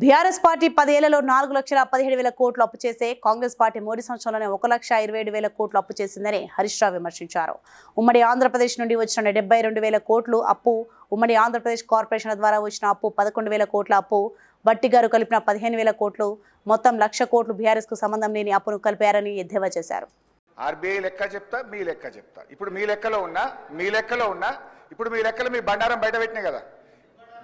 BRS party పదేళ్ళలో నాలుగు లక్షల పదిహేడు వేల కోట్లు అప్పు చేసే కాంగ్రెస్ పార్టీ మూడు సంవత్సరాల్లోనే ఒక లక్ష ఇరవై ఏడు వేల కోట్లు అప్పు చేసిందని హరీష్ రావు విమర్శించారు. ఉమ్మడి ఆంధ్రప్రదేశ్ నుండి వచ్చిన డెబ్బై రెండు వేల కోట్లు అప్పు ఉమ్మడి ఆంధ్రప్రదేశ్ కార్పొరేషన్ల ద్వారా వచ్చిన అప్పు పదకొండు వేల కోట్ల అప్పు బట్టి గారు కలిపిన పదిహేను వేల కోట్లు మొత్తం లక్ష కోట్లు బీఆర్ఎస్కు సంబంధం లేని అప్పును కలిపారని ఎద్దేవా చేశారు. ఆర్బీఐ లెక్క చెప్తా మీ లెక్క చెప్తా. ఇప్పుడు మీ లెక్కలో ఉన్నా మీ లెక్కలో ఉన్నా ఇప్పుడు మీ లెక్కలు మీ బండారం బయట పెట్టినాయి కదా.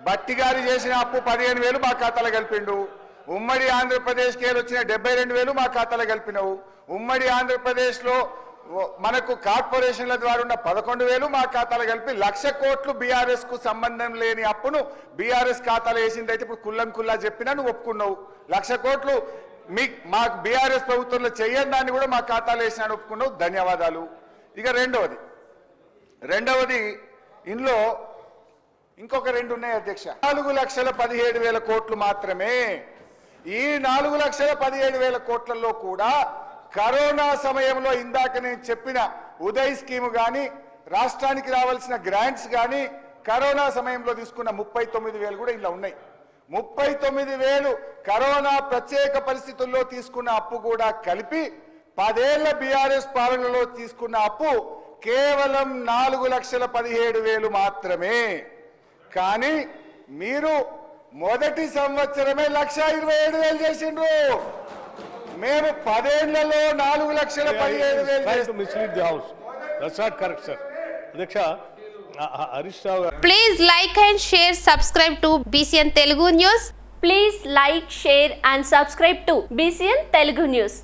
బట్టి గారు చేసిన అప్పు పదిహేను వేలు మా ఖాతాలో కలిపిండు ఉమ్మడి ఆంధ్రప్రదేశ్కి వెళ్ళి వచ్చిన డెబ్బై రెండు వేలు మా ఖాతాలో కలిపినవు ఉమ్మడి ఆంధ్రప్రదేశ్లో మనకు కార్పొరేషన్ల ద్వారా ఉన్న పదకొండు వేలు మా ఖాతాలో కలిపి లక్ష కోట్లు బీఆర్ఎస్కు సంబంధం లేని అప్పును బీఆర్ఎస్ ఖాతాలో వేసింది అయితే ఇప్పుడు కుల్లం కుల్లా చెప్పినా నువ్వు ఒప్పుకున్నావు. లక్ష కోట్లు మీ మాకు బీఆర్ఎస్ ప్రభుత్వంలో చేయని దాన్ని కూడా మా ఖాతాలో వేసినా ఒప్పుకున్నావు. ధన్యవాదాలు. ఇక రెండవది. రెండవది ఇందులో ఇంకొక రెండు ఉన్నాయి అధ్యక్ష. నాలుగు లక్షల పదిహేడు వేల కోట్లు మాత్రమే. ఈ నాలుగు లక్షల పదిహేడు వేల కోట్లలో కూడా కరోనా సమయంలో ఇందాక నేను చెప్పిన ఉదయ్ స్కీమ్ కానీ రాష్ట్రానికి రావాల్సిన గ్రాంట్స్ కానీ కరోనా సమయంలో తీసుకున్న ముప్పై తొమ్మిది వేలు కూడా ఇలా ఉన్నాయి. ముప్పై తొమ్మిది వేలు కరోనా ప్రత్యేక పరిస్థితుల్లో తీసుకున్న అప్పు కూడా కలిపి పదేళ్ళ బీఆర్ఎస్ పాలనలో తీసుకున్న అప్పు కేవలం నాలుగు లక్షల పదిహేడు వేలు మాత్రమే. కానీ మీరు మొదటి సంవత్సరమే లక్ష ఇరవై ఏడు వేలు చేసిండ్రు. మేము పదేళ్ళలో నాలుగు లక్షల పదిహేడు వేలు అధ్యక్ష please like and share subscribe to BCN Telugu news please like share and subscribe to BCN Telugu news